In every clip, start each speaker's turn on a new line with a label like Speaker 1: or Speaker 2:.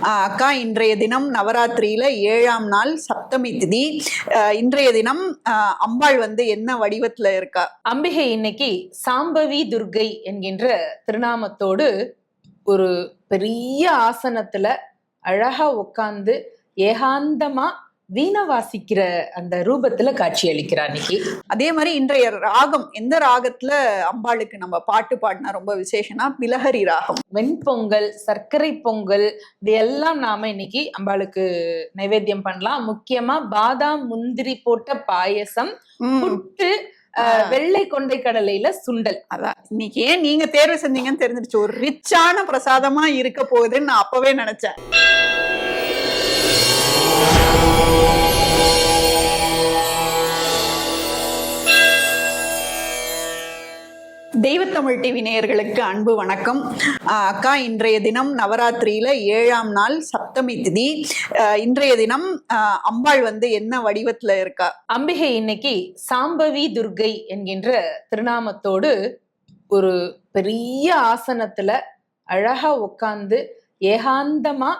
Speaker 1: அக்கா இன்றைய தினம் நவராத்திரியில ஏழாம் நாள் சப்தமி திதி. இன்றைய தினம் அம்பாள் வந்து என்ன வடிவத்துல இருக்கா?
Speaker 2: அம்பிகை இன்னைக்கு சாம்பவி துர்கை என்கின்ற திருநாமத்தோடு ஒரு பெரிய ஆசனத்துல அழகா உட்கார்ந்து ஏகாந்தமா வீணை வாசிக்கிற அந்த ரூபத்துல காட்சி அளிக்கிறா இன்னைக்கு
Speaker 1: அதே மாதிரி இன்றைய ராகம் எந்த ராகத்துல அம்பாளுக்கு நம்ம பாட்டு பாடினா ரொம்ப விசேஷம்னா பிலஹரி ராகம்.
Speaker 2: வெண்பொங்கல் சர்க்கரை பொங்கல் இது எல்லாம் நாம இன்னைக்கு அம்பாளுக்கு நைவேத்தியம் பண்ணலாம். முக்கியமா பாதாம் முந்திரி போட்ட பாயசம் புட்டு அஹ், வெள்ளை கொண்டை கடலையில சுண்டல்.
Speaker 1: அதான். இன்னைக்கு ஏன் நீங்க தேர்வு செஞ்சீங்கன்னு தெரிஞ்சிருச்சு. ஒரு ரிச்சான பிரசாதமா இருக்க போகுதுன்னு நான் அப்பவே நினைச்சேன். தெய்வத்தமிழ் டிவி நேயர்களுக்கு அன்பு வணக்கம். அக்கா இன்றைய தினம் நவராத்திரியில ஏழாம் நாள் சப்தமி திதி. இன்றைய தினம் அம்பாள் வந்து என்ன வடிவத்துல இருக்கா?
Speaker 2: அம்பிகை இன்னைக்கு சாம்பவி துர்கை என்கின்ற திருநாமத்தோடு ஒரு பெரிய ஆசனத்துல அழகா உட்கார்ந்து ஏகாந்தமா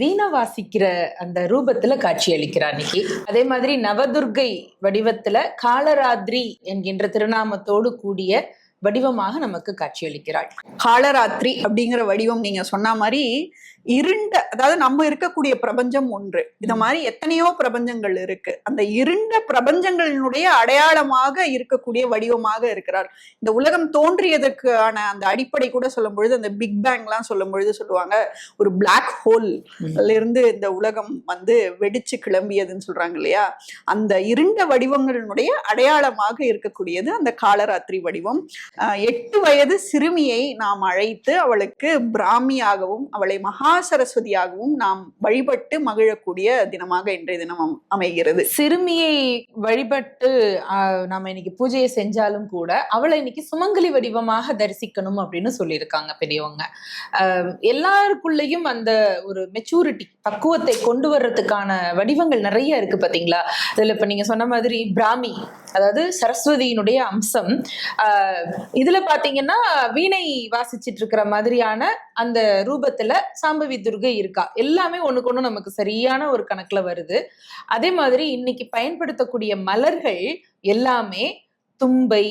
Speaker 2: வீணை வாசிக்கிற அந்த ரூபத்துல காட்சி அளிக்கிறார் இன்னைக்கு. அதே மாதிரி நவதுர்கை வடிவத்துல காலராத்திரி என்கின்ற திருநாமத்தோடு கூடிய வடிவமாக நமக்கு காட்சி அளிக்கிறாள்
Speaker 1: காலராத்திரி அப்படிங்கிற வடிவம் நீங்க சொன்ன மாதிரி இருண்ட அதாவது நம்ம இருக்கக்கூடிய பிரபஞ்சம் ஒன்று. இந்த மாதிரி எத்தனையோ பிரபஞ்சங்கள் இருக்கு. அந்த இருண்ட பிரபஞ்சங்களினுடைய அடையாளமாக இருக்கக்கூடிய வடிவமாக இருக்கிறார். இந்த உலகம் தோன்றியதற்கான அந்த அடிப்படை கூட சொல்லும் பொழுது அந்த பிக் பேங்லாம் சொல்லும் பொழுது சொல்லுவாங்க ஒரு பிளாக் ஹோல் இருந்து இந்த உலகம் வந்து வெடிச்சு கிளம்பியதுன்னு சொல்றாங்க இல்லையா? அந்த இருண்ட வடிவங்களினுடைய அடையாளமாக இருக்கக்கூடியது அந்த காலராத்திரி வடிவம். எட்டு வயது சிறுமியை நாம் அழைத்து அவளுக்கு பிராமியாகவும் அவளை மகா சரஸ்வதியாகவும் நாம் வழிபட்டு மகிழக்கூடிய தினமாக இன்றைய தினம் அமைகிறது.
Speaker 2: சிறுமியை வழிபட்டு ஆஹ், நாம இன்னைக்கு பூஜையை செஞ்சாலும் கூட அவளை இன்னைக்கு சுமங்கலி வடிவமாக தரிசிக்கணும் அப்படின்னு சொல்லியிருக்காங்க பெரியவங்க. ஆஹ், எல்லாருக்குள்ளேயும் அந்த ஒரு மெச்சூரிட்டி பக்குவத்தை கொண்டு வர்றதுக்கான வடிவங்கள் நிறைய இருக்கு பாத்தீங்களா? இதுல இப்ப நீங்க சொன்ன மாதிரி பிராமி அதாவது சரஸ்வதியினுடைய அம்சம். இதுல பாத்தீங்கன்னா வீணை வாசிச்சிட்டு இருக்கிற மாதிரியான அந்த ரூபத்துல சாம்பவி துர்கை இருக்கா? எல்லாமே ஒண்ணுக்கு ஒண்ணு நமக்கு சரியான ஒரு கணக்குல வருது. அதே மாதிரி இன்னைக்கு பயன்படுத்தக்கூடிய மலர்கள் எல்லாமே தும்பை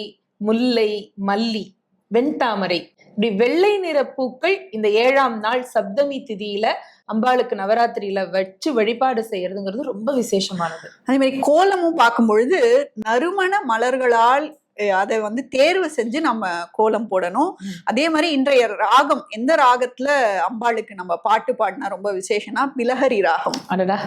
Speaker 2: முல்லை மல்லி வெண்தாமரை இப்படி வெள்ளை நிற பூக்கள் இந்த ஏழாம் நாள் சப்தமி திதியில அம்பாளுக்கு நவராத்திரியில வச்சு வழிபாடு செய்யறதுங்கிறது ரொம்ப விசேஷமானது.
Speaker 1: அதே மாதிரி கோலமும் பார்க்கும் பொழுது நறுமண மலர்களால் அதை வந்து தேர்வு செஞ்சு நம்ம கோலம் போடணும். அதே மாதிரி இன்றைய ராகம் எந்த ராகத்துல அம்பாளுக்கு நம்ம பாட்டு பாடினா ரொம்ப விசேஷம்னா பிலஹரி ராகம்.
Speaker 2: அடடா.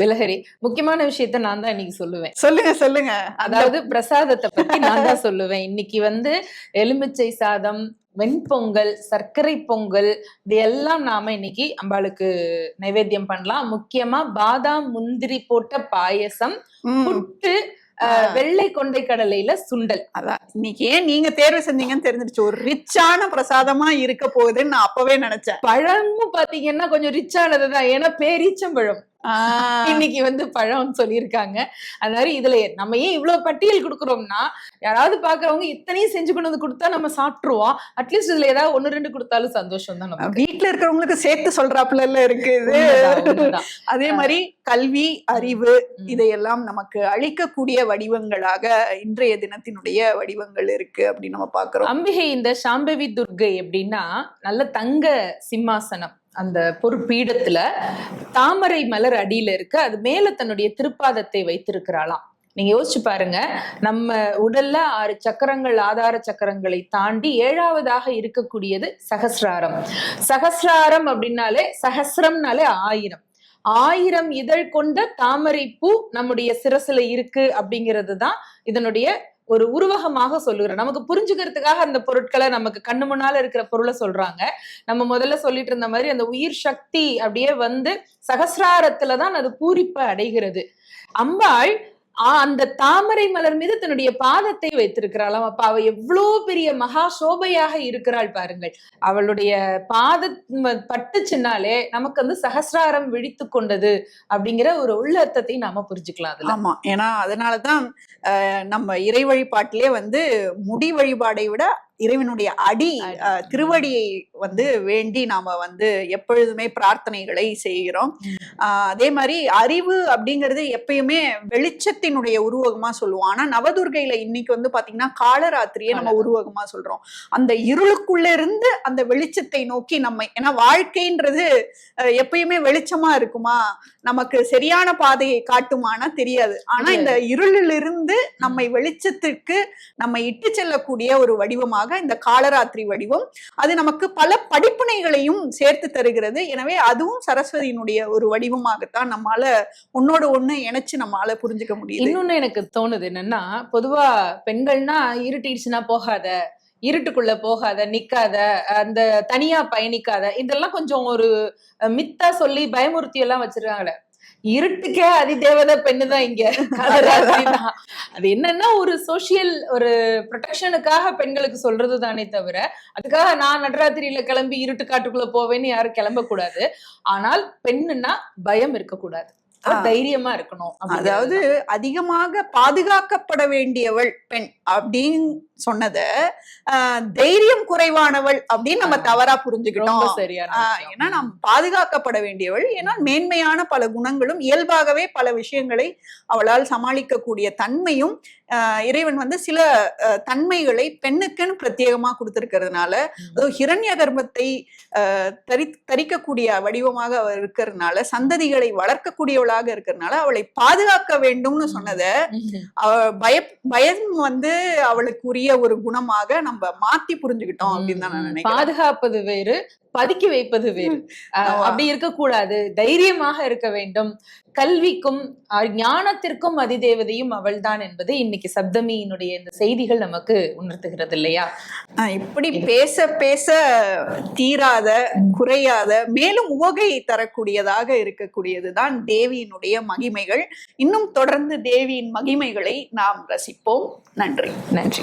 Speaker 2: விலகரி. முக்கியமான விஷயத்த நான் தான் இன்னைக்கு சொல்லுவேன்.
Speaker 1: சொல்லுங்க சொல்லுங்க.
Speaker 2: அதாவது பிரசாதத்தை பத்தி நான் தான் சொல்லுவேன். இன்னைக்கு வந்து எலுமிச்சை சாதம் வெண்பொங்கல் சர்க்கரை பொங்கல் இது எல்லாம் நாம இன்னைக்கு அம்பாளுக்கு நைவேத்தியம் பண்ணலாம். முக்கியமா பாதாம் முந்திரி போட்ட பாயசம். புட்டு வெள்ளை கொண்டை கடலையில சுண்டல்.
Speaker 1: அதான் இன்னைக்கு ஏன் நீங்க தேர்வு செஞ்சீங்கன்னு தெரிஞ்சிருச்சு. ஒரு ரிச்சான பிரசாதமா இருக்க போகுதுன்னு நான் அப்பவே நினைச்சேன்.
Speaker 2: பழமும் பாத்தீங்கன்னா கொஞ்சம் ரிச்சானதுதான். ஏன்னா பேரீச்சம்பழம். இன்னைக்கு வந்து பழம்னு சொல்லியிருக்காங்க. அது மாதிரி இதுல நம்ம ஏன் இவ்வளவு பட்டியல் கொடுக்குறோம்னா யாராவது பாக்குறவங்க இத்தனையும் செஞ்சு கொண்டு வந்து கொடுத்தா நம்ம சாப்பிட்டுருவோம் அட்லீஸ்ட் இதுல ஏதாவது ஒண்ணு ரெண்டு கொடுத்தாலும் சந்தோஷம் தான்
Speaker 1: வீட்டுல இருக்கிறவங்களுக்கு சேர்த்து சொல்றாப்புல எல்லாம் இருக்கு இது.
Speaker 2: உண்மைதான், உண்மைதான்.
Speaker 1: அதே மாதிரி கல்வி அறிவு. இதையெல்லாம் நமக்கு அளிக்கக்கூடிய வடிவங்களாக இன்றைய தினத்தினுடைய வடிவங்கள் இருக்கு அப்படின்னு நம்ம பாக்குறோம்.
Speaker 2: அம்பிகை இந்த சாம்பவி துர்கை எப்படின்னா நல்ல தங்க சிம்மாசனம். அந்த பொறுப்பீடத்துல தாமரை மலர் அடியில இருக்கு. அது மேல தன்னுடைய திருப்பாதத்தை வைத்திருக்கிறாளாம். நீங்க யோசிச்சு பாருங்க. நம்ம உடல்ல ஆறு சக்கரங்கள் ஆதார சக்கரங்களை தாண்டி ஏழாவதாக இருக்கக்கூடியது சகசிராரம். சகசிராரம் அப்படின்னாலே சகசிரம்னாலே ஆயிரம். ஆயிரம் இதழ் கொண்ட தாமரை பூ நம்முடைய சிரசுல இருக்கு அப்படிங்கிறது தான் இதனுடைய ஒரு உருவகமாக சொல்லுகிறோம் நமக்கு புரிஞ்சுக்கிறதுக்காக அந்த பொருட்களை நமக்கு கண்ணு முன்னால இருக்கிற பொருளை சொல்றாங்க. நம்ம முதல்ல சொல்லிட்டு இருந்த மாதிரி அந்த உயிர் சக்தி அப்படியே வந்து சகசிராரத்துலதான் அது பூரிப்பை அடைகிறது. அம்பாள் அந்த தாமரை மலர் மீது தன்னுடைய பாதத்தை வைத்திருக்கிறாளாம் அப்ப அவ எவ்வளோ பெரிய மகா சோபையாக இருக்கிறாள் பாருங்கள். அவளுடைய பாத சின்னாலே நமக்கு வந்து சகசிராரம் விழித்து கொண்டது அப்படிங்கிற ஒரு உள்ளர்த்தத்தை நாம புரிஞ்சுக்கலாம் அதுல.
Speaker 1: ஆமா ஏன்னா அதனாலதான் நம்ம இறை வழிபாட்டிலே வந்து முடி வழிபாடை விட இறைவனுடைய அடி திருவடியை வந்து வேண்டி நாம வந்து எப்பொழுதுமே பிரார்த்தனைகளை செய்கிறோம். அதே மாதிரி அறிவு அப்படிங்கிறது எப்பயுமே வெளிச்சத்தினுடைய உருவகமா சொல்லுவோம். ஆனா நவதுர்கையில இன்னைக்கு வந்து பாத்தீங்கன்னா காலராத்திரியை நம்ம. உருவகமா சொல்றோம். அந்த இருளுக்குள்ள இருந்து அந்த வெளிச்சத்தை நோக்கி நம்ம ஏன்னா வாழ்க்கைன்றது எப்பயுமே வெளிச்சமா இருக்குமா? நமக்கு சரியான பாதையை காட்டுமானா தெரியாது. ஆனா இந்த இருளிலிருந்து நம்மை வெளிச்சத்திற்கு நம்ம இட்டு செல்லக்கூடிய ஒரு வடிவமாக இந்த காலராத்திரி வடிவம். அது நமக்கு பல படிப்பினைகளையும் சேர்த்து தருகிறது. எனவே அதுவும் சரஸ்வதியினுடைய ஒரு வடிவமாகத்தான் நம்மால ஒன்னோட ஒண்ணு இணைச்சு நம்மால புரிஞ்சுக்க முடியும்
Speaker 2: இன்னொன்னு எனக்கு தோணுது என்னன்னா பொதுவா பெண்கள்னா இருட்டிடுச்சுன்னா போகாத இருட்டுக்குள்ள போகாத நிக்காத அந்த தனியா பயணிக்காத இதெல்லாம் கொஞ்சம் ஒரு மித்தா சொல்லி பயமுறுத்தி எல்லாம் வச்சிருக்காங்களே. இருட்டுக்கே அதிதேவதை பெண்ணு தான் இங்க. அது என்னன்னா ஒரு சோசியல் ஒரு ப்ரொடெக்ஷனுக்காக பெண்களுக்கு சொல்றது தானே தவிர அதுக்காக நான் நடராத்திரியில கிளம்பி இருட்டு காட்டுக்குள்ள போவேன்னு யாரும் கிளம்ப கூடாது ஆனால் பெண்ணுன்னா பயம் இருக்கக்கூடாது. தைரியமா இருக்கணும்
Speaker 1: அதாவது அதிகமாக பாதுகாக்கப்பட வேண்டியவள் பெண் அப்படின்னு சொன்னத தைரியம் குறைவானவள் அப்படின்னு நம்ம. தவறா புரிஞ்சுக்கிட்டோம்
Speaker 2: சரியான.
Speaker 1: ஏன்னா நாம் பாதுகாக்கப்பட வேண்டியவள் ஏன்னா மேன்மையான பல குணங்களும் இயல்பாகவே பல விஷயங்களை அவளால் சமாளிக்கக்கூடிய தன்மையும் இறைவன் வந்து சில தன்மைகளை பெண்ணுக்குன்னு பிரத்யேகமா கொடுத்திருக்கிறதுனால. அதுவும் ஹிரண்ய கர்ப்பத்தை தரி தரிக்கக்கூடிய வடிவமாக அவள் இருக்கிறதுனால சந்ததிகளை வளர்க்கக்கூடியவளாக இருக்கிறதுனால அவளை பாதுகாக்க வேண்டும்னு சொன்னத. அவ பய பயம் வந்து அவளுக்கு உரிய ஒரு குணமாக நம்ம மாத்தி புரிஞ்சுக்கிட்டோம் அப்படின்னு தான் நான் நினைக்கிறேன்.
Speaker 2: பாதுகாப்பது வேறு பதுக்கி வைப்பது வேறு. அப்படி இருக்கக்கூடாது. தைரியமாக இருக்க வேண்டும். கல்விக்கும் ஞானத்திற்கும் அதிதேவதையும் அவள்தான் என்பது இன்னைக்கு சப்தமியினுடைய இந்த செய்திகள் நமக்கு உணர்த்துகிறது இல்லையா
Speaker 1: ஆஹ் இப்படி பேச பேச தீராத குறையாத மேலும் உவகை தரக்கூடியதாக இருக்கக்கூடியதுதான் தேவியினுடைய மகிமைகள். இன்னும் தொடர்ந்து தேவியின் மகிமைகளை நாம் ரசிப்போம். நன்றி.
Speaker 2: நன்றி.